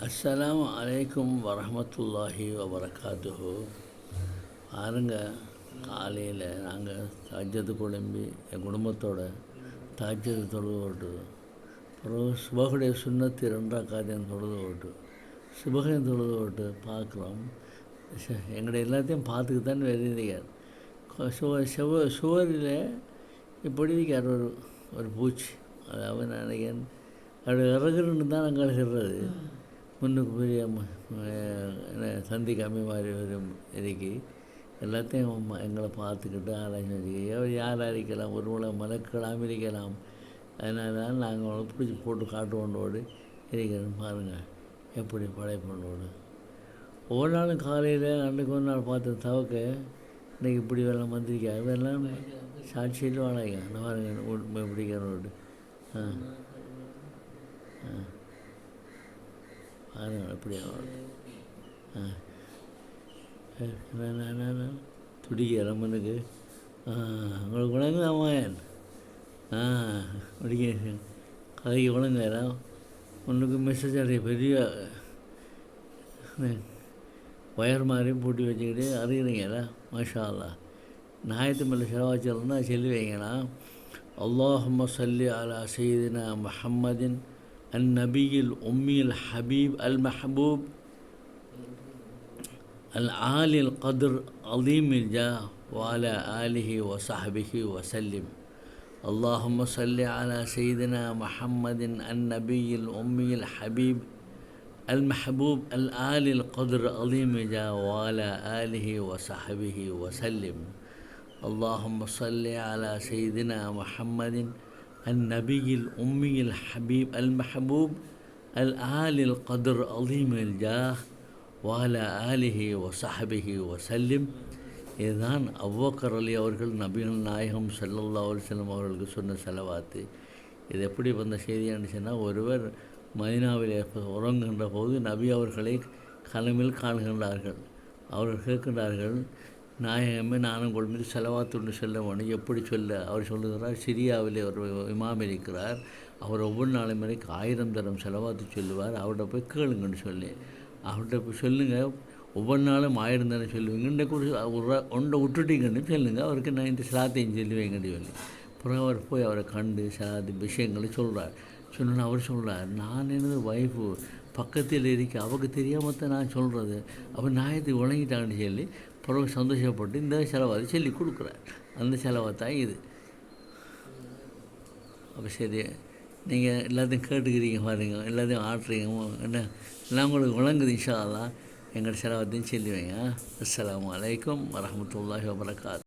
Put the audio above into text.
அஸ்லாம் அலைக்கும் வரஹமத்துல்லாஹி வபரகாத்துஹு. பாருங்க காலையில் நாங்கள் தாஜத்து குழம்பி என் குடும்பத்தோட தாஜத்து தொழுது ஓட்டு அப்புறம் சுபகுடைய சுண்ணத்து ரெண்டா காரியம் தொழுது ஓட்டு சுபகையும் தொழுது ஓட்டு பார்க்குறோம். எங்களுடைய எல்லாத்தையும் பார்த்துக்கு தான் எழுதிக்கார் சுவ சுவ சுவரில் இப்படி இருக்கார் ஒரு ஒரு பூச்சி. அதாவது நான் நினைக்கிறேன் அப்படி இறகுறன்னு தான் நாங்கள் இருக்கிறது முன்னுக்கு பெரிய சந்தி கம்மி மாதிரி வரும் இருக்கு எல்லாத்தையும் எங்களை பார்த்துக்கிட்டு ஆராய்ச்சி வச்சுக்க யார் அரிக்கலாம் ஒரு முறை மலக்கலாம் இருக்கலாம் அதனால தான் நாங்கள் பிடிச்சி போட்டு காட்டுவோண்டோடு இருக்கிறோம் பாருங்கள் எப்படி படைப்போண்டோடு ஒவ்வொரு நாளும் காலையில் அன்றைக்கு ஒரு நாள் பார்த்த தவக்க இன்றைக்கி இப்படி வெள்ளம் வந்திருக்கா அதெல்லாம் சாட்சியில் வாழாங்க அந்த பாருங்க பிடிக்கிறோடு ஆ. அதனால் எப்படி ஆ துடிக்க ரம்மனுக்கு உங்களுக்கு விளங்குது அம்மாயன் ஆ முடிக்க கதைக்கு வணங்குறா ஒன்றுக்கு மெசேஜ் அடைய பெரிய ஒயர் மாதிரி பூட்டி வச்சுக்கிட்டு அறிகிறீங்களா மாஷா அல்லா நாயத்து மேலே செலவாச்சிருந்தா சொல்லி அல்லாஹம்ம சல்லி அலா சையதினா முஹம்மதின் النبي الأمي الحبيب المحبوب العالي القدر عظيم الجاه وعلى آله وصحبه وسلم. اللهم صل على سيدنا محمد النبي الأمي الحبيب المحبوب العالي القدر عظيم جا وعلى آله وصحبه وسلم. اللهم صل على سيدنا محمد النبي الأمي الحبيب المحبوب الآلي القدر عظيم الجاه வால ஆலிஹி வசஹபிஹி வசல்லிம் இதுதான் அவ்வக்கர் அலி அவர்கள் நபிகள் நாயகம் ஸல்லல்லாஹு அலைஹி வஸல்லம் அவர்களுக்கு சொன்ன செலவாத்து இது எப்படி வந்த செய்தியான்னு சொன்னால் ஒருவர் மதினாவில் உறங்குகின்ற போது நபி அவர்களை கனவில் காணுகின்றார்கள் அவர்கள் கேட்கின்றார்கள் நாயகமே நானும் கொள்மீது செலவாத்துண்டு செல்ல வேணும் எப்படி சொல்ல? அவர் சொல்லுகிறார் சிரியாவிலே ஒரு இமாம் இருக்கிறார். அவர் ஒவ்வொரு நாளும் வரைக்கும் ஆயிரம் தரம் செலவாத்து சொல்லுவார். அவர்கிட்ட போய் கேளுங்கன்னு சொல்லி. அவர்கிட்ட போய் சொல்லுங்கள் ஒவ்வொரு நாளும் ஆயிரம் தரம் சொல்லுவீங்க. இந்த கூட ஒன்றை விட்டுட்டீங்கன்னு சொல்லுங்கள் அவருக்கு நான் இந்த சிலாத்தையும் சொல்லுவேங்கன்னு சொல்லி. அப்புறம் அவர் போய் அவரை கண்டு சிலாதி விஷயங்களை சொல்கிறார் சொன்னோன்னு அவர் சொல்கிறார் நான் எனது ஒய்ஃபு பக்கத்தில் இருக்க அவருக்கு தெரியாமல் தான் நான் சொல்கிறது அவன் நாயத்துக்கு உழங்கிட்டாங்கன்னு சொல்லி பிறகு சந்தோஷப்பட்டு இந்த செலவாதி சொல்லி கொடுக்குறார். அந்த செலவை தான் இது. அப்போ சரி நீங்கள் எல்லாத்தையும் கேட்டுக்கிறீங்க பாருங்க. எல்லாத்தையும் ஆட்டுறீங்க என்ன? எல்லாம் உங்களுக்கு விளங்குது இன்ஷா எங்கள் செலவத்தையும் சொல்லி வைங்க அஸ்ஸலாமு அலைக்கும் வரஹ்மத்துல்லாஹி வபரகாத்.